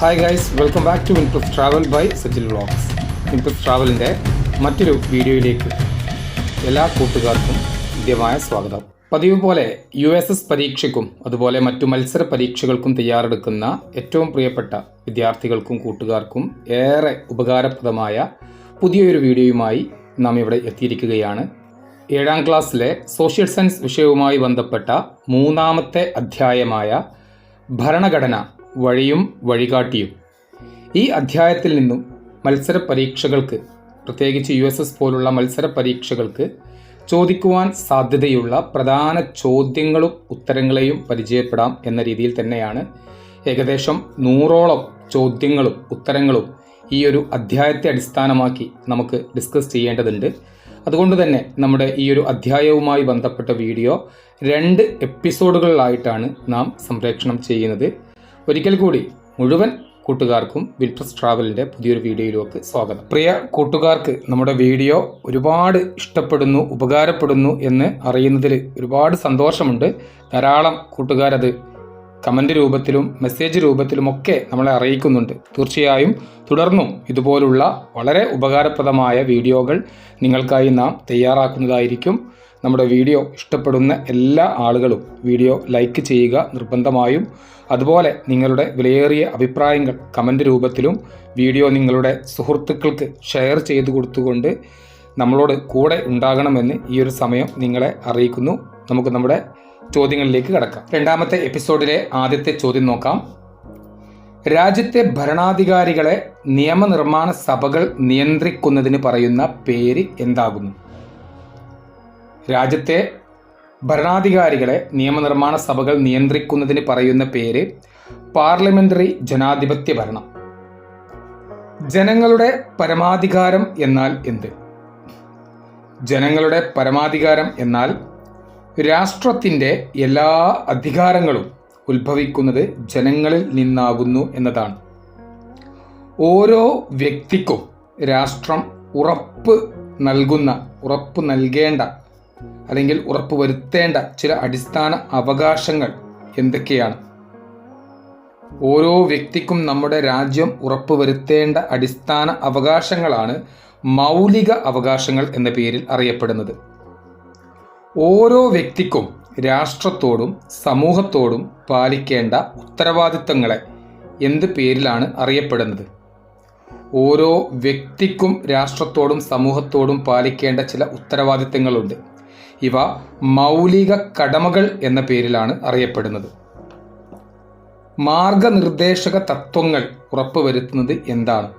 Hi guys welcome back to Inplus travel by Sajil vlogs ഇൻപ്ലസ് ട്രാവലിന്റെ മറ്റൊരു വീഡിയോയിലേക്ക് എല്ലാ കൂട്ടുകാർക്കും ഹൃദ്യമായ സ്വാഗതം. പതിവ് പോലെ യു എസ് എസ് പരീക്ഷയ്ക്കും അതുപോലെ മറ്റു മത്സര പരീക്ഷകൾക്കും തയ്യാറെടുക്കുന്ന ഏറ്റവും പ്രിയപ്പെട്ട വിദ്യാർത്ഥികൾക്കും കൂട്ടുകാർക്കും ഏറെ ഉപകാരപ്രദമായ പുതിയൊരു വീഡിയോയുമായി നാം ഇവിടെ എത്തിയിരിക്കുകയാണ്. ഏഴാം ക്ലാസ്സിലെ സോഷ്യൽ സയൻസ് വിഷയവുമായി ബന്ധപ്പെട്ട മൂന്നാമത്തെ അധ്യായമായ ഭരണഘടന വഴിയും വഴികാട്ടിയും. ഈ അധ്യായത്തിൽ നിന്നും മത്സര പരീക്ഷകൾക്ക് പ്രത്യേകിച്ച് യു എസ് എസ് പോലുള്ള മത്സര പരീക്ഷകൾക്ക് ചോദിക്കുവാൻ സാധ്യതയുള്ള പ്രധാന ചോദ്യങ്ങളും ഉത്തരങ്ങളെയും പരിചയപ്പെടാം എന്ന രീതിയിൽ തന്നെയാണ് ഏകദേശം നൂറോളം ചോദ്യങ്ങളും ഉത്തരങ്ങളും ഈ ഒരു അധ്യായത്തെ അടിസ്ഥാനമാക്കി നമുക്ക് ഡിസ്കസ് ചെയ്യേണ്ടതുണ്ട്. അതുകൊണ്ട് തന്നെ നമ്മുടെ ഈ ഒരു അധ്യായവുമായി ബന്ധപ്പെട്ട വീഡിയോ രണ്ട് എപ്പിസോഡുകളിലായിട്ടാണ് നാം സംപ്രേക്ഷണം ചെയ്യുന്നത്. ഒരിക്കൽ കൂടി മുഴുവൻ കൂട്ടുകാർക്കും വിൽപ്രസ് ട്രാവലിന്റെ പുതിയൊരു വീഡിയോയിലേക്ക് സ്വാഗതം. പ്രിയ കൂട്ടുകാർക്ക് നമ്മുടെ വീഡിയോ ഒരുപാട് ഇഷ്ടപ്പെടുന്നു ഉപകാരപ്പെടുന്നു എന്ന് അറിയുന്നതിൽ ഒരുപാട് സന്തോഷമുണ്ട്. ധാരാളം കൂട്ടുകാരത് കമന്റ് രൂപത്തിലും മെസ്സേജ് രൂപത്തിലുമൊക്കെ നമ്മളെ അറിയിക്കുന്നുണ്ട്. തീർച്ചയായും തുടർന്നും ഇതുപോലുള്ള വളരെ ഉപകാരപ്രദമായ വീഡിയോകൾ നിങ്ങൾക്കായി നാം തയ്യാറാക്കുന്നതായിരിക്കും. നമ്മുടെ വീഡിയോ ഇഷ്ടപ്പെടുന്ന എല്ലാ ആളുകളും വീഡിയോ ലൈക്ക് ചെയ്യുക നിർബന്ധമായും. അതുപോലെ നിങ്ങളുടെ വിലയേറിയ അഭിപ്രായങ്ങൾ കമന്റ് രൂപത്തിലും വീഡിയോ നിങ്ങളുടെ സുഹൃത്തുക്കൾക്ക് ഷെയർ ചെയ്തു കൊടുത്തുകൊണ്ട് നമ്മളോട് കൂടെ ഉണ്ടാകണമെന്ന് ഈ ഒരു സമയം നിങ്ങളെ അറിയിക്കുന്നു. നമുക്ക് നമ്മുടെ ചോദ്യങ്ങളിലേക്ക് കടക്കാം. രണ്ടാമത്തെ എപ്പിസോഡിലെ ആദ്യത്തെ ചോദ്യം നോക്കാം. രാജ്യത്തെ ഭരണാധികാരികളെ നിയമനിർമ്മാണ സഭകൾ നിയന്ത്രിക്കുന്നതിന് പറയുന്ന പേര് എന്താകുന്നു? രാജ്യത്തെ ഭരണാധികാരികളെ നിയമനിർമ്മാണ സഭകൾ നിയന്ത്രിക്കുന്നതിന് പറയുന്ന പേര് പാർലമെന്ററി ജനാധിപത്യ ഭരണം. ജനങ്ങളുടെ പരമാധികാരം എന്നാൽ എന്ത്? ജനങ്ങളുടെ പരമാധികാരം എന്നാൽ രാഷ്ട്രത്തിന്റെ എല്ലാ അധികാരങ്ങളും ഉത്ഭവിക്കുന്നത് ജനങ്ങളിൽ നിന്നാകുന്നു എന്നതാണ്. ഓരോ വ്യക്തിക്കും രാഷ്ട്രം ഉറപ്പ് നൽകുന്ന ഉറപ്പ് നൽകേണ്ട അല്ലെങ്കിൽ ഉറപ്പുവരുത്തേണ്ട ചില അടിസ്ഥാന അവകാശങ്ങൾ എന്തൊക്കെയാണ്? ഓരോ വ്യക്തിക്കും നമ്മുടെ രാജ്യം ഉറപ്പുവരുത്തേണ്ട അടിസ്ഥാന അവകാശങ്ങളാണ് മൗലിക അവകാശങ്ങൾ എന്ന പേരിൽ അറിയപ്പെടുന്നത്. ഓരോ വ്യക്തിക്കും രാഷ്ട്രത്തോടും സമൂഹത്തോടും പാലിക്കേണ്ട ഉത്തരവാദിത്തങ്ങളെ എന്ത് പേരിലാണ് അറിയപ്പെടുന്നത്? ഓരോ വ്യക്തിക്കും രാഷ്ട്രത്തോടും സമൂഹത്തോടും പാലിക്കേണ്ട ചില ഉത്തരവാദിത്തങ്ങളുണ്ട്. ഇവ മൗലിക കടമകൾ എന്ന പേരിലാണ് അറിയപ്പെടുന്നത്. മാർഗനിർദ്ദേശക തത്വങ്ങൾ ഉറപ്പുവരുത്തുന്നത് എന്താണ്?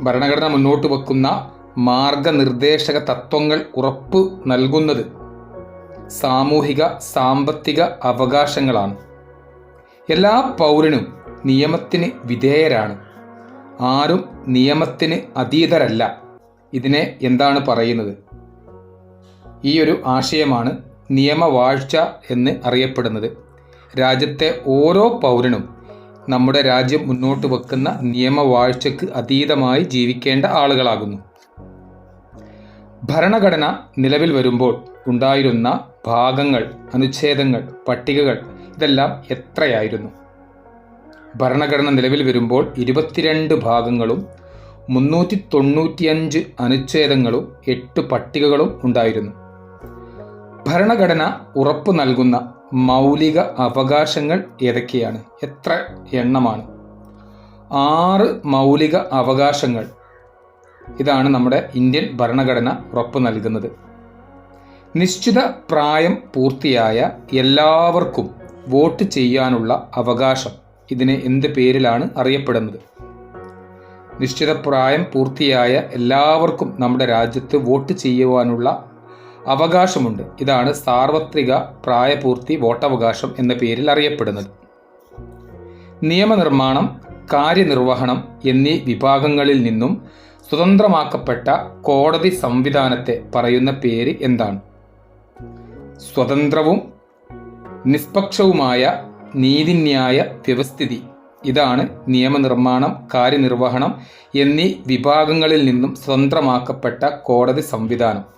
ഭരണഘടന മുന്നോട്ട് വെക്കുന്ന മാർഗനിർദ്ദേശക തത്വങ്ങൾ ഉറപ്പ് നൽകുന്നത് സാമൂഹിക സാമ്പത്തിക അവകാശങ്ങളാണ്. എല്ലാ പൗരനും നിയമത്തിന് വിധേയരാണ്. ആരും നിയമത്തിന് അതീതരല്ല. ഇതിനെ എന്താണ് പറയുന്നത്? ഈ ഒരു ആശയമാണ് നിയമവാഴ്ച എന്ന് അറിയപ്പെടുന്നത്. രാജ്യത്തെ ഓരോ പൗരനും നമ്മുടെ രാജ്യം മുന്നോട്ട് വെക്കുന്ന നിയമവാഴ്ചക്ക് അതീതമായി ജീവിക്കേണ്ട ആളുകളാകുന്നു. ഭരണഘടന നിലവിൽ വരുമ്പോൾ ഉണ്ടായിരുന്ന ഭാഗങ്ങൾ അനുച്ഛേദങ്ങൾ പട്ടികകൾ ഇതെല്ലാം എത്രയായിരുന്നു? ഭരണഘടന നിലവിൽ വരുമ്പോൾ ഇരുപത്തിരണ്ട് ഭാഗങ്ങളും മുന്നൂറ്റി തൊണ്ണൂറ്റിയഞ്ച് അനുച്ഛേദങ്ങളും എട്ട് പട്ടികകളും ഉണ്ടായിരുന്നു. ഭരണഘടന ഉറപ്പു നൽകുന്ന മൗലിക അവകാശങ്ങൾ ഏതൊക്കെയാണ്? എത്ര എണ്ണമാണ്? ആറ് മൗലിക അവകാശങ്ങൾ. ഇതാണ് നമ്മുടെ ഇന്ത്യൻ ഭരണഘടന ഉറപ്പു നൽകുന്നത്. നിശ്ചിത പ്രായം പൂർത്തിയായ എല്ലാവർക്കും വോട്ട് ചെയ്യാനുള്ള അവകാശം. ഇതിനെ എന്ത് പേരിലാണ് അറിയപ്പെടുന്നത്? നിശ്ചിത പ്രായം പൂർത്തിയായ എല്ലാവർക്കും നമ്മുടെ രാജ്യത്ത് വോട്ട് ചെയ്യുവാനുള്ള അവകാശമുണ്ട്. ഇതാണ് സാർവത്രിക പ്രായപൂർത്തി വോട്ടവകാശം എന്ന പേരിൽ അറിയപ്പെടുന്നത്. നിയമനിർമ്മാണം കാര്യനിർവഹണം എന്നീ വിഭാഗങ്ങളിൽ നിന്നും സ്വതന്ത്രമാക്കപ്പെട്ട കോടതി സംവിധാനത്തെ പറയുന്ന പേര് എന്താണ്? സ്വതന്ത്രവും നിഷ്പക്ഷവുമായ നീതിന്യായ വ്യവസ്ഥിതി. ഇതാണ് നിയമനിർമ്മാണം കാര്യനിർവഹണം എന്നീ വിഭാഗങ്ങളിൽ നിന്നും സ്വതന്ത്രമാക്കപ്പെട്ട കോടതി സംവിധാനം.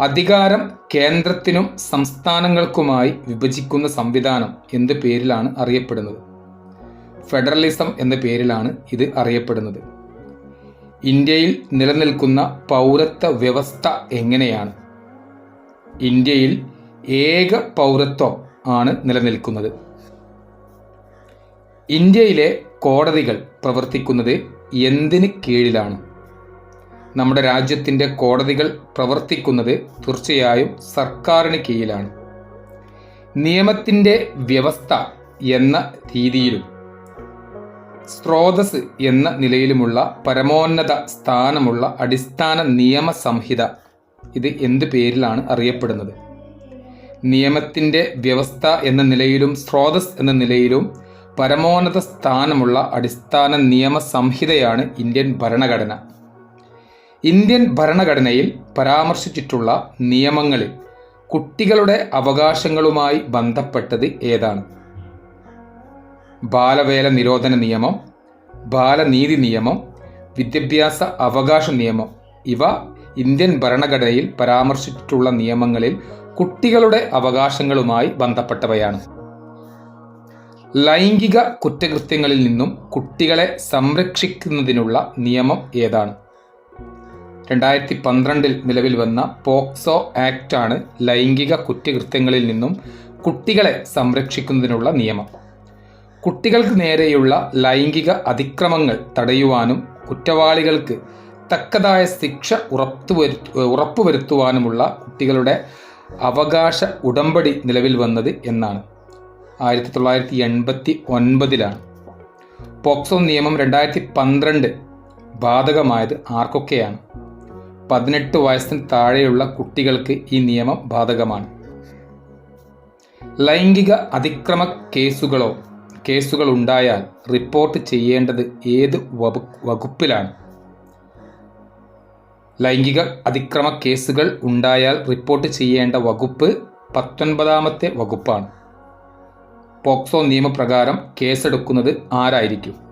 അധികാരം കേന്ദ്രത്തിനും സംസ്ഥാനങ്ങൾക്കുമായി വിഭജിക്കുന്ന സംവിധാനം എന്ത് പേരിലാണ് അറിയപ്പെടുന്നത്? ഫെഡറലിസം എന്ന പേരിലാണ് ഇത് അറിയപ്പെടുന്നത്. ഇന്ത്യയിൽ നിലനിൽക്കുന്ന പൗരത്വ വ്യവസ്ഥ എങ്ങനെയാണ്? ഇന്ത്യയിൽ ഏക പൗരത്വം ആണ് നിലനിൽക്കുന്നത്. ഇന്ത്യയിലെ കോടതികൾ പ്രവർത്തിക്കുന്നത് എന്തിന് കീഴിലാണ്? നമ്മുടെ രാജ്യത്തിന്റെ കോടതികൾ പ്രവർത്തിക്കുന്നത് തീർച്ചയായും സർക്കാരിന് കീഴിലാണ്. നിയമത്തിന്റെ വ്യവസ്ഥ എന്ന രീതിയിലും സ്രോതസ് എന്ന നിലയിലുമുള്ള പരമോന്നത സ്ഥാനമുള്ള അടിസ്ഥാന നിയമ സംഹിത ഇത് എന്ത് പേരിലാണ് അറിയപ്പെടുന്നത്? നിയമത്തിന്റെ വ്യവസ്ഥ എന്ന നിലയിലും സ്രോതസ് എന്ന നിലയിലും പരമോന്നത സ്ഥാനമുള്ള അടിസ്ഥാന നിയമ സംഹിതയാണ് ഇന്ത്യൻ ഭരണഘടന. ഇന്ത്യൻ ഭരണഘടനയിൽ പരാമർശിച്ചിട്ടുള്ള നിയമങ്ങളിൽ കുട്ടികളുടെ അവകാശങ്ങളുമായി ബന്ധപ്പെട്ടത് ഏതാണ്? ബാലവേല നിരോധന നിയമം ബാലനീതി നിയമം വിദ്യാഭ്യാസ അവകാശ നിയമം. ഇവ ഇന്ത്യൻ ഭരണഘടനയിൽ പരാമർശിച്ചിട്ടുള്ള നിയമങ്ങളിൽ കുട്ടികളുടെ അവകാശങ്ങളുമായി ബന്ധപ്പെട്ടവയാണ്. ലൈംഗിക കുറ്റകൃത്യങ്ങളിൽ നിന്നും കുട്ടികളെ സംരക്ഷിക്കുന്നതിനുള്ള നിയമം ഏതാണ്? രണ്ടായിരത്തി പന്ത്രണ്ടിൽ നിലവിൽ വന്ന പോക്സോ ആണ് ലൈംഗിക കുറ്റകൃത്യങ്ങളിൽ നിന്നും കുട്ടികളെ സംരക്ഷിക്കുന്നതിനുള്ള നിയമം. കുട്ടികൾക്ക് നേരെയുള്ള ലൈംഗിക അതിക്രമങ്ങൾ തടയുവാനും കുറ്റവാളികൾക്ക് തക്കതായ ശിക്ഷ ഉറപ്പുവരുത്തു ഉറപ്പുവരുത്തുവാനുമുള്ള കുട്ടികളുടെ അവകാശ ഉടമ്പടി നിലവിൽ വന്നത് എന്നാണ്. ആയിരത്തി തൊള്ളായിരത്തി എൺപത്തി ഒൻപതിലാണ് പോക്സോ നിയമം രണ്ടായിരത്തി പന്ത്രണ്ട് ബാധകമായത് ആർക്കൊക്കെയാണ്? പതിനെട്ട് വയസ്സിന് താഴെയുള്ള കുട്ടികൾക്ക് ഈ നിയമം ബാധകമാണ്. ലൈംഗിക അതിക്രമ കേസുകളോ കേസുകൾ ഉണ്ടായാൽ റിപ്പോർട്ട് ചെയ്യേണ്ടത് ഏത് വകുപ്പിലാണ്? ലൈംഗിക അതിക്രമ കേസുകൾ ഉണ്ടായാൽ റിപ്പോർട്ട് ചെയ്യേണ്ട വകുപ്പ് പത്തൊൻപതാമത്തെ വകുപ്പാണ്. പോക്സോ നിയമപ്രകാരം കേസെടുക്കുന്നത് ആരായിരിക്കും?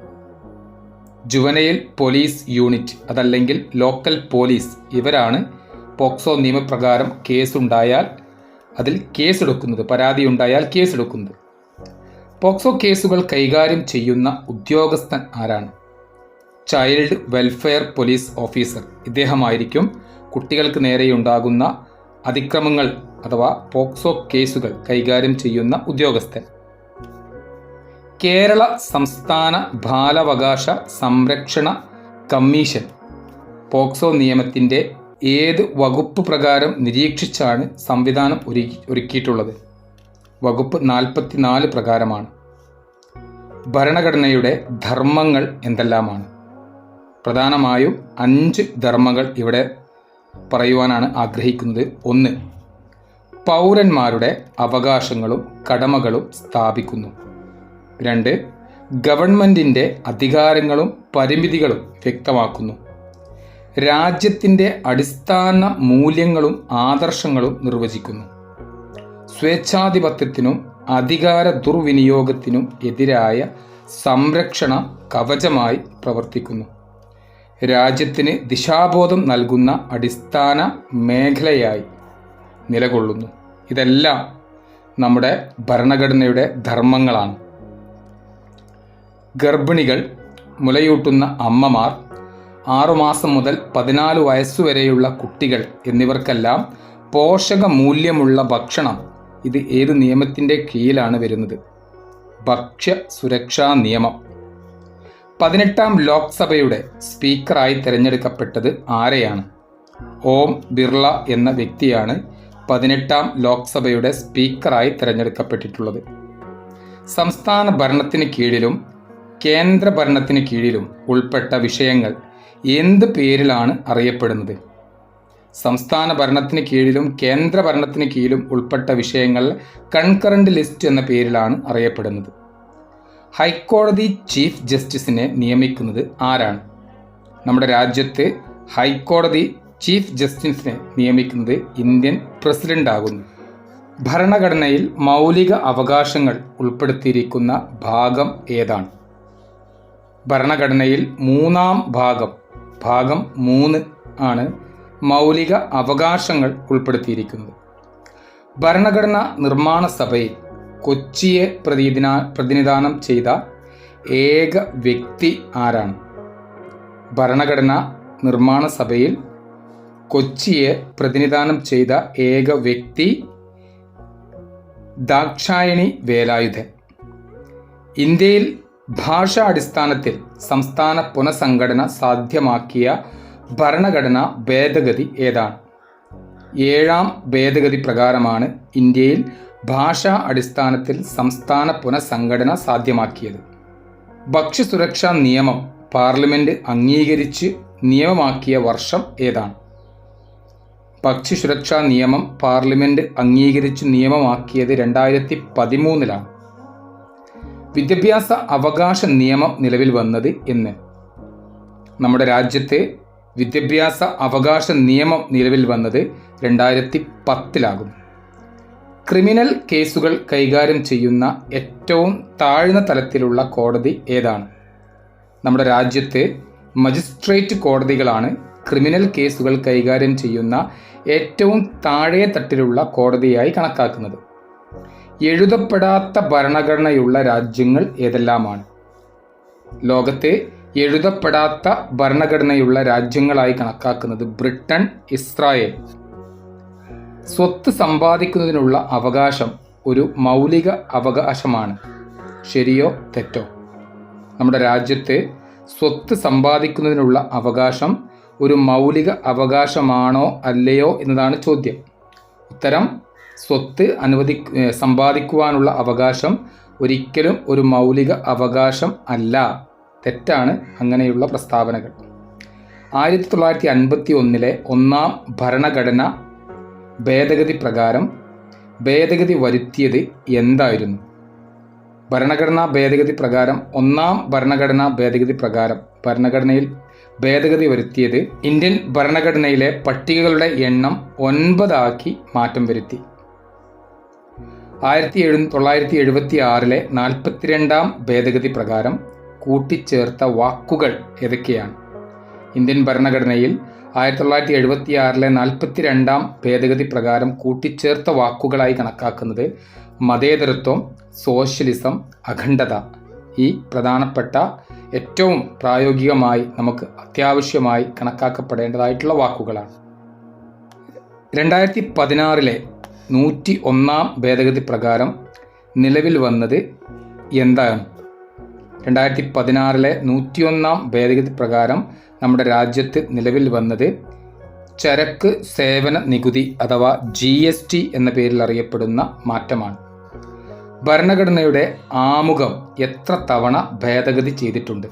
ജുവനയിൽ പോലീസ് യൂണിറ്റ് അതല്ലെങ്കിൽ ലോക്കൽ പോലീസ് ഇവരാണ് പോക്സോ നിയമപ്രകാരം കേസുണ്ടായാൽ അതിൽ കേസെടുക്കുന്നത് പരാതി ഉണ്ടായാൽ കേസെടുക്കുന്നത്. പോക്സോ കേസുകൾ കൈകാര്യം ചെയ്യുന്ന ഉദ്യോഗസ്ഥൻ ആരാണ്? Child welfare police officer. ഇദ്ദേഹമായിരിക്കും കുട്ടികൾക്ക് നേരെയുണ്ടാകുന്ന അതിക്രമങ്ങൾ അഥവാ പോക്സോ കേസുകൾ കൈകാര്യം ചെയ്യുന്ന ഉദ്യോഗസ്ഥൻ. കേരള സംസ്ഥാന ബാലാവകാശ സംരക്ഷണ കമ്മീഷൻ. പോക്സോ നിയമത്തിന്റെ ഏത് വകുപ്പ് പ്രകാരം നിരീക്ഷിച്ചാണ് സംവിധാനം ഒരുക്കി ഒരുക്കിയിട്ടുള്ളത്? വകുപ്പ് നാൽപ്പത്തിനാല് പ്രകാരമാണ്. ഭരണഘടനയുടെ ധർമ്മങ്ങൾ എന്തെല്ലാമാണ്? പ്രധാനമായും അഞ്ച് ധർമ്മങ്ങൾ ഇവിടെ പറയുവാനാണ് ആഗ്രഹിക്കുന്നത്. ഒന്ന് പൗരന്മാരുടെ അവകാശങ്ങളും കടമകളും സ്ഥാപിക്കുന്നു. രണ്ട് ഗവൺമെന്റിന്റെ അധികാരങ്ങളും പരിമിതികളും വ്യക്തമാക്കുന്നു. രാജ്യത്തിന്റെ അടിസ്ഥാന മൂല്യങ്ങളും ആദർശങ്ങളും നിർവചിക്കുന്നു. സ്വേച്ഛാധിപത്യത്തിനും അധികാര ദുർവിനിയോഗത്തിനും എതിരായ സംരക്ഷണ കവചമായി പ്രവർത്തിക്കുന്നു. രാജ്യത്തിന് ദിശാബോധം നൽകുന്ന അടിസ്ഥാന മേഖലയായി നിലകൊള്ളുന്നു. ഇതെല്ലാം നമ്മുടെ ഭരണഘടനയുടെ ധർമ്മങ്ങളാണ്. ഗർഭിണികൾ മുലയൂട്ടുന്ന അമ്മമാർ ആറുമാസം മുതൽ പതിനാല് വയസ്സുവരെയുള്ള കുട്ടികൾ എന്നിവർക്കെല്ലാം പോഷക മൂല്യമുള്ള ഭക്ഷണം. ഇത് ഏത് നിയമത്തിന്റെ കീഴിലാണ് വരുന്നത്? ഭക്ഷ്യ സുരക്ഷാ നിയമം. പതിനെട്ടാം ലോക്സഭയുടെ സ്പീക്കറായി തിരഞ്ഞെടുക്കപ്പെട്ടത് ആരെയാണ്? ഓം ബിർള എന്ന വ്യക്തിയാണ് പതിനെട്ടാം ലോക്സഭയുടെ സ്പീക്കറായി തിരഞ്ഞെടുക്കപ്പെട്ടിട്ടുള്ളത്. സംസ്ഥാന ഭരണത്തിന് കീഴിലും കേന്ദ്ര ഭരണത്തിന് കീഴിലും ഉൾപ്പെട്ട വിഷയങ്ങൾ എന്ത് പേരിലാണ് അറിയപ്പെടുന്നത്? സംസ്ഥാന ഭരണത്തിന് കീഴിലും കേന്ദ്ര ഭരണത്തിന് കീഴിലും ഉൾപ്പെട്ട വിഷയങ്ങൾ കൺകറന്റ് ലിസ്റ്റ് എന്ന പേരിലാണ് അറിയപ്പെടുന്നത്. ഹൈക്കോടതി ചീഫ് ജസ്റ്റിസിനെ നിയമിക്കുന്നത് ആരാണ്? നമ്മുടെ രാജ്യത്ത് ഹൈക്കോടതി ചീഫ് ജസ്റ്റിസിനെ നിയമിക്കുന്നത് ഇന്ത്യൻ പ്രസിഡന്റ് ആകുന്നു ഭരണഘടനയിൽ മൗലിക അവകാശങ്ങൾ ഉൾപ്പെടുത്തിയിരിക്കുന്ന ഭാഗം ഏതാണ്? ഭരണഘടനയിൽ മൂന്നാം ഭാഗം ഭാഗം മൂന്ന് ആണ് മൗലിക അവകാശങ്ങൾ ഉൾപ്പെടുത്തിയിരിക്കുന്നത്. ഭരണഘടന നിർമ്മാണ സഭയിൽ കൊച്ചിയെ പ്രതിനിധാ പ്രതിനിധാനം ചെയ്ത ഏക വ്യക്തി ആരാണ്? ഭരണഘടന നിർമ്മാണ സഭയിൽ കൊച്ചിയെ പ്രതിനിധാനം ചെയ്ത ഏക വ്യക്തി ദാക്ഷായണി വേലായുധൻ. ഇന്ത്യയിൽ ഭാഷാ അടിസ്ഥാനത്തിൽ സംസ്ഥാന പുനഃസംഘടന സാധ്യമാക്കിയ ഭരണഘടന ഭേദഗതി ഏതാണ്? ഏഴാം ഭേദഗതി പ്രകാരമാണ് ഇന്ത്യയിൽ ഭാഷാ അടിസ്ഥാനത്തിൽ സംസ്ഥാന പുനഃസംഘടന സാധ്യമാക്കിയത്. ഭക്ഷ്യസുരക്ഷാ നിയമം പാർലമെന്റ് അംഗീകരിച്ച് നിയമമാക്കിയ വർഷം ഏതാണ്? ഭക്ഷ്യസുരക്ഷാ നിയമം പാർലമെന്റ് അംഗീകരിച്ച് നിയമമാക്കിയത് രണ്ടായിരത്തി പതിമൂന്നിലാണ്. വിദ്യാഭ്യാസ അവകാശ നിയമം നിലവിൽ വന്നത് എന്ന്. നമ്മുടെ രാജ്യത്തെ വിദ്യാഭ്യാസ അവകാശ നിയമം നിലവിൽ വന്നത് രണ്ടായിരത്തി പത്തിലാകും ക്രിമിനൽ കേസുകൾ കൈകാര്യം ചെയ്യുന്ന ഏറ്റവും താഴ്ന്ന തലത്തിലുള്ള കോടതി ഏതാണ്? നമ്മുടെ രാജ്യത്തെ മജിസ്ട്രേറ്റ് കോടതികളാണ് ക്രിമിനൽ കേസുകൾ കൈകാര്യം ചെയ്യുന്ന ഏറ്റവും താഴെ തട്ടിലുള്ള കോടതിയായി കണക്കാക്കുന്നത്. എഴുതപ്പെടാത്ത ഭരണഘടനയുള്ള രാജ്യങ്ങൾ ഏതെല്ലാമാണ്? ലോകത്തെ എഴുതപ്പെടാത്ത ഭരണഘടനയുള്ള രാജ്യങ്ങളായി കണക്കാക്കുന്നത് ബ്രിട്ടൻ ഇസ്രായേൽ. സ്വത്ത് സമ്പാദിക്കുന്നതിനുള്ള അവകാശം ഒരു മൗലിക അവകാശമാണ്. ശരിയോ തെറ്റോ? നമ്മുടെ രാജ്യത്തെ സ്വത്ത് സമ്പാദിക്കുന്നതിനുള്ള അവകാശം ഒരു മൗലിക അവകാശമാണോ അല്ലയോ എന്നതാണ് ചോദ്യം. ഉത്തരം സ്വത്ത് അനുവദി സമ്പാദിക്കുവാനുള്ള അവകാശം ഒരിക്കലും ഒരു മൗലിക അവകാശം അല്ല. തെറ്റാണ് അങ്ങനെയുള്ള പ്രസ്താവനകൾ. ആയിരത്തി തൊള്ളായിരത്തി അൻപത്തി ഒന്നിലെ ഒന്നാം ഭരണഘടന ഭേദഗതി പ്രകാരം ഭേദഗതി വരുത്തിയത് എന്തായിരുന്നു? ഭരണഘടനാ ഭേദഗതി പ്രകാരം ഒന്നാം ഭരണഘടനാ ഭേദഗതി പ്രകാരം ഭരണഘടനയിൽ ഭേദഗതി വരുത്തിയത് ഇന്ത്യൻ ഭരണഘടനയിലെ പട്ടികകളുടെ എണ്ണം ഒൻപതാക്കി മാറ്റം വരുത്തി. ആയിരത്തി എഴു തൊള്ളായിരത്തി എഴുപത്തി ആറിലെ നാൽപ്പത്തിരണ്ടാം ഭേദഗതി പ്രകാരം കൂട്ടിച്ചേർത്ത വാക്കുകൾ ഏതൊക്കെയാണ്? ഇന്ത്യൻ ഭരണഘടനയിൽ ആയിരത്തി തൊള്ളായിരത്തി എഴുപത്തി ആറിലെ നാൽപ്പത്തി രണ്ടാം ഭേദഗതി പ്രകാരം കൂട്ടിച്ചേർത്ത വാക്കുകളായി കണക്കാക്കുന്നത് മതേതരത്വം സോഷ്യലിസം അഖണ്ഡത. ഈ പ്രധാനപ്പെട്ട ഏറ്റവും പ്രായോഗികമായി നമുക്ക് അത്യാവശ്യമായി കണക്കാക്കപ്പെടേണ്ടതായിട്ടുള്ള വാക്കുകളാണ്. രണ്ടായിരത്തി പതിനാറിലെ നൂറ്റി ഒന്നാം ഭേദഗതി പ്രകാരം നിലവിൽ വന്നത് എന്താണ്? രണ്ടായിരത്തി പതിനാറിലെ നൂറ്റിയൊന്നാം ഭേദഗതി പ്രകാരം നമ്മുടെ രാജ്യത്ത് നിലവിൽ വന്നത് ചരക്ക് സേവന നികുതി അഥവാ ജി എസ് ടി എന്ന പേരിൽ അറിയപ്പെടുന്ന മാറ്റമാണ്. ഭരണഘടനയുടെ ആമുഖം എത്ര തവണ ഭേദഗതി ചെയ്തിട്ടുണ്ട്?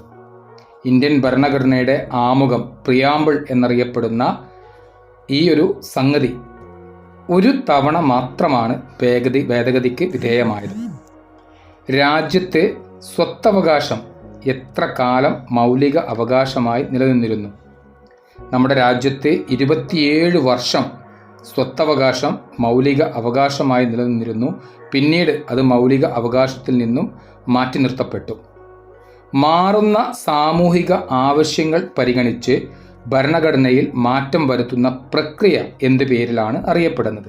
ഇന്ത്യൻ ഭരണഘടനയുടെ ആമുഖം പ്രിയാമ്പിൾ എന്നറിയപ്പെടുന്ന ഈ ഒരു സംഗതി ഒരു തവണ മാത്രമാണ് ഭേദഗതി ഭേദഗതിക്ക് വിധേയമായത്. രാജ്യത്ത് സ്വത്തവകാശം എത്ര കാലം മൗലിക അവകാശമായി നിലനിന്നിരുന്നു. നമ്മുടെ രാജ്യത്ത് ഇരുപത്തിയേഴ് വർഷം സ്വത്തവകാശം മൗലിക അവകാശമായി നിലനിന്നിരുന്നു. പിന്നീട് അത് മൗലിക അവകാശത്തിൽ നിന്നും മാറ്റി നിർത്തപ്പെട്ടു. മാറുന്ന സാമൂഹിക ആവശ്യങ്ങൾ പരിഗണിച്ച് ഭരണഘടനയിൽ മാറ്റം വരുത്തുന്ന പ്രക്രിയ എന്ത് പേരിലാണ് അറിയപ്പെടുന്നത്?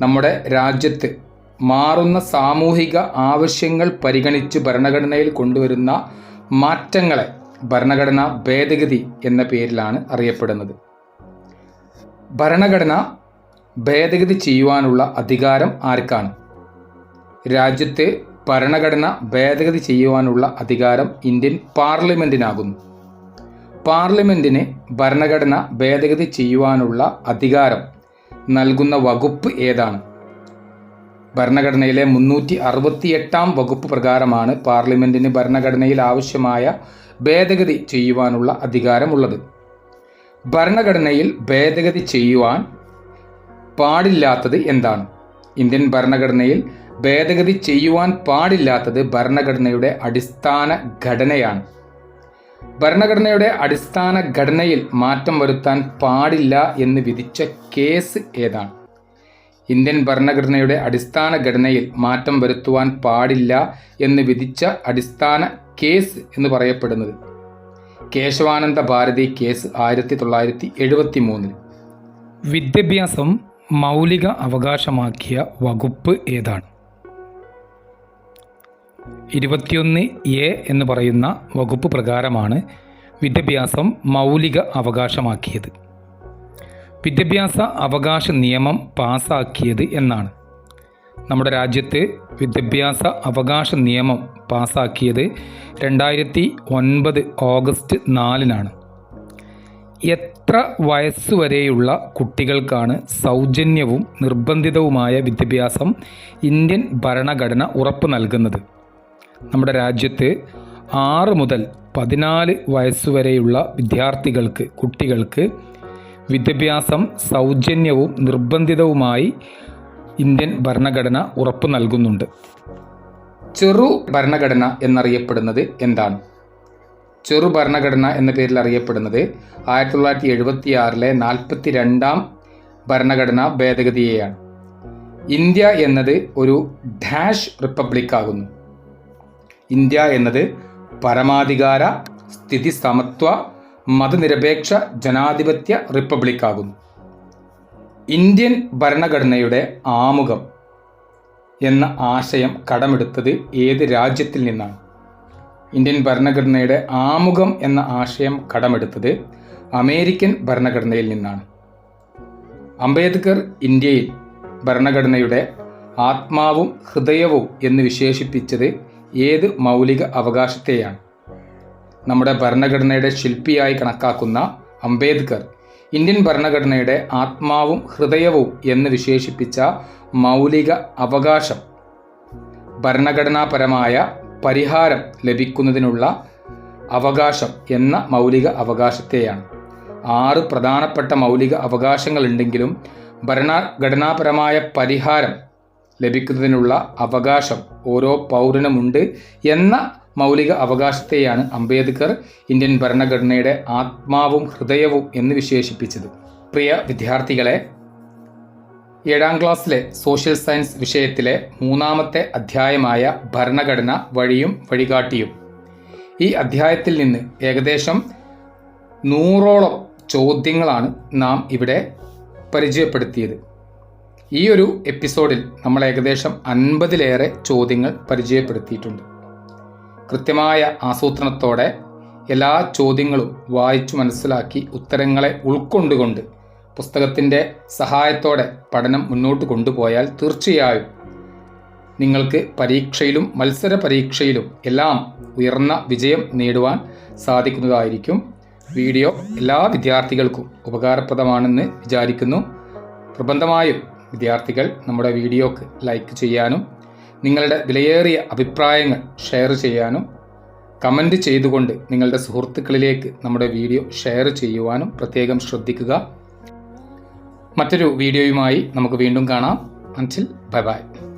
നമ്മുടെ രാജ്യത്ത് മാറുന്ന സാമൂഹിക ആവശ്യങ്ങൾ പരിഗണിച്ച് ഭരണഘടനയിൽ കൊണ്ടുവരുന്ന മാറ്റങ്ങളെ ഭരണഘടനാ ഭേദഗതി എന്ന പേരിലാണ് അറിയപ്പെടുന്നത്. ഭരണഘടന ഭേദഗതി ചെയ്യുവാനുള്ള അധികാരം ആർക്കാണ്? രാജ്യത്തെ ഭരണഘടന ഭേദഗതി ചെയ്യുവാനുള്ള അധികാരം ഇന്ത്യൻ പാർലമെന്റിനാകുന്നു പാർലമെന്റിന് ഭരണഘടന ഭേദഗതി ചെയ്യുവാനുള്ള അധികാരം നൽകുന്ന വകുപ്പ് ഏതാണ്? ഭരണഘടനയിലെ മുന്നൂറ്റി അറുപത്തിയെട്ടാം വകുപ്പ് പ്രകാരമാണ് പാർലമെന്റിന് ഭരണഘടനയിൽ ആവശ്യമായ ഭേദഗതി ചെയ്യുവാനുള്ള അധികാരമുള്ളത്. ഭരണഘടനയിൽ ഭേദഗതി ചെയ്യുവാൻ പാടില്ലാത്തത് എന്താണ്? ഇന്ത്യൻ ഭരണഘടനയിൽ ഭേദഗതി ചെയ്യുവാൻ പാടില്ലാത്തത് ഭരണഘടനയുടെ അടിസ്ഥാന ഘടനയാണ്. ഭരണഘടനയുടെ അടിസ്ഥാന ഘടനയിൽ മാറ്റം വരുത്താൻ പാടില്ല എന്ന് വിധിച്ച കേസ് ഏതാണ്? ഇന്ത്യൻ ഭരണഘടനയുടെ അടിസ്ഥാന ഘടനയിൽ മാറ്റം വരുത്തുവാൻ പാടില്ല എന്ന് വിധിച്ച അടിസ്ഥാന കേസ് എന്ന് പറയപ്പെടുന്നത്. കേശവാനന്ദ ഭാരതി കേസ് ആയിരത്തി തൊള്ളായിരത്തി എഴുപത്തി മൂന്നിൽ വിദ്യാഭ്യാസം മൗലിക അവകാശമാക്കിയ വകുപ്പ് ഏതാണ്? ഇരുപത്തിയൊന്ന് എ എന്ന് പറയുന്ന വകുപ്പ് പ്രകാരമാണ് വിദ്യാഭ്യാസം മൗലിക അവകാശമാക്കിയത്. വിദ്യാഭ്യാസ അവകാശ നിയമം പാസാക്കിയത് എന്നാണ്. നമ്മുടെ രാജ്യത്ത് വിദ്യാഭ്യാസ അവകാശ നിയമം പാസാക്കിയത് രണ്ടായിരത്തി ഒൻപത് ഓഗസ്റ്റ് നാലിനാണ്. എത്ര വയസ്സുവരെയുള്ള കുട്ടികൾക്കാണ് സൗജന്യവും നിർബന്ധിതവുമായ വിദ്യാഭ്യാസം ഇന്ത്യൻ ഭരണഘടന ഉറപ്പ് നൽകുന്നത്? നമ്മുടെ രാജ്യത്ത് ആറ് മുതൽ പതിനാല് വയസ്സുവരെയുള്ള വിദ്യാർത്ഥികൾക്ക് കുട്ടികൾക്ക് വിദ്യാഭ്യാസം സൗജന്യവും നിർബന്ധിതവുമായി ഇന്ത്യൻ ഭരണഘടന ഉറപ്പു നൽകുന്നുണ്ട്. ചെറു ഭരണഘടന എന്നറിയപ്പെടുന്നത് എന്താണ്? ചെറു ഭരണഘടന എന്ന പേരിൽ അറിയപ്പെടുന്നത് ആയിരത്തി തൊള്ളായിരത്തി എഴുപത്തി ആറിലെ നാൽപ്പത്തി രണ്ടാം ഭരണഘടനാ ഭേദഗതിയെയാണ്. ഇന്ത്യ എന്നത് ഒരു ഡാഷ് റിപ്പബ്ലിക് ആകുന്നു. ഇന്ത്യ എന്നത് പരമാധികാര സ്ഥിതി സമത്വ മതനിരപേക്ഷ ജനാധിപത്യ റിപ്പബ്ലിക് ആകുന്നു. ഇന്ത്യൻ ഭരണഘടനയുടെ ആമുഖം എന്ന ആശയം കടമെടുത്തത് ഏത് രാജ്യത്തിൽ നിന്നാണ്? ഇന്ത്യൻ ഭരണഘടനയുടെ ആമുഖം എന്ന ആശയം കടമെടുത്തത് അമേരിക്കൻ ഭരണഘടനയിൽ നിന്നാണ്. അംബേദ്കർ ഇന്ത്യയിൽ ഭരണഘടനയുടെ ആത്മാവും ഹൃദയവും എന്ന് വിശേഷിപ്പിച്ചത് ഏത് മൗലിക അവകാശത്തെയാണ്? നമ്മുടെ ഭരണഘടനയുടെ ശില്പിയായി കണക്കാക്കുന്ന അംബേദ്കർ ഇന്ത്യൻ ഭരണഘടനയുടെ ആത്മാവും ഹൃദയവും എന്ന് വിശേഷിപ്പിച്ച മൗലിക അവകാശം ഭരണഘടനാപരമായ പരിഹാരം ലഭിക്കുന്നതിനുള്ള അവകാശം എന്ന മൗലിക അവകാശത്തെയാണ്. ആറ് പ്രധാനപ്പെട്ട മൗലിക അവകാശങ്ങളുണ്ടെങ്കിലും ഭരണഘടനാപരമായ പരിഹാരം ലഭിക്കുന്നതിനുള്ള അവകാശം ഓരോ പൗരനുമുണ്ട് എന്ന മൗലിക അവകാശത്തെയാണ് അംബേദ്കർ ഇന്ത്യൻ ഭരണഘടനയുടെ ആത്മാവും ഹൃദയവും എന്ന് വിശേഷിപ്പിച്ചത്. പ്രിയ വിദ്യാർത്ഥികളെ ഏഴാം ക്ലാസ്സിലെ സോഷ്യൽ സയൻസ് വിഷയത്തിലെ മൂന്നാമത്തെ അധ്യായമായ ഭരണഘടന വഴിയും വഴികാട്ടിയും. ഈ അധ്യായത്തിൽ നിന്ന് ഏകദേശം നൂറോളം ചോദ്യങ്ങളാണ് നാം ഇവിടെ പരിചയപ്പെടുത്തിയത്. ഈ ഒരു എപ്പിസോഡിൽ നമ്മൾ ഏകദേശം അൻപതിലേറെ ചോദ്യങ്ങൾ പരിചയപ്പെടുത്തിയിട്ടുണ്ട്. കൃത്യമായ ആസൂത്രണത്തോടെ എല്ലാ ചോദ്യങ്ങളും വായിച്ചു മനസ്സിലാക്കി ഉത്തരങ്ങളെ ഉൾക്കൊണ്ടുകൊണ്ട് പുസ്തകത്തിന്റെ സഹായത്തോടെ പഠനം മുന്നോട്ട് കൊണ്ടുപോയാൽ തീർച്ചയായും നിങ്ങൾക്ക് പരീക്ഷയിലും മത്സര പരീക്ഷയിലും എല്ലാം ഉയർന്ന വിജയം നേടുവാൻ സാധിക്കുന്നതായിരിക്കും. വീഡിയോ എല്ലാ വിദ്യാർത്ഥികൾക്കും ഉപകാരപ്രദമാണെന്ന് വിചാരിക്കുന്നു. നിർബന്ധമായും വിദ്യാർത്ഥികൾ നമ്മുടെ വീഡിയോക്ക് ലൈക്ക് ചെയ്യാനും നിങ്ങളുടെ വിലയേറിയ അഭിപ്രായങ്ങൾ ഷെയർ ചെയ്യാനും കമന്റ് ചെയ്തുകൊണ്ട് നിങ്ങളുടെ സുഹൃത്തുക്കളിലേക്ക് നമ്മുടെ വീഡിയോ ഷെയർ ചെയ്യുവാനും പ്രത്യേകം ശ്രദ്ധിക്കുക. മറ്റൊരു വീഡിയോയുമായി നമുക്ക് വീണ്ടും കാണാം. Ansil bye bye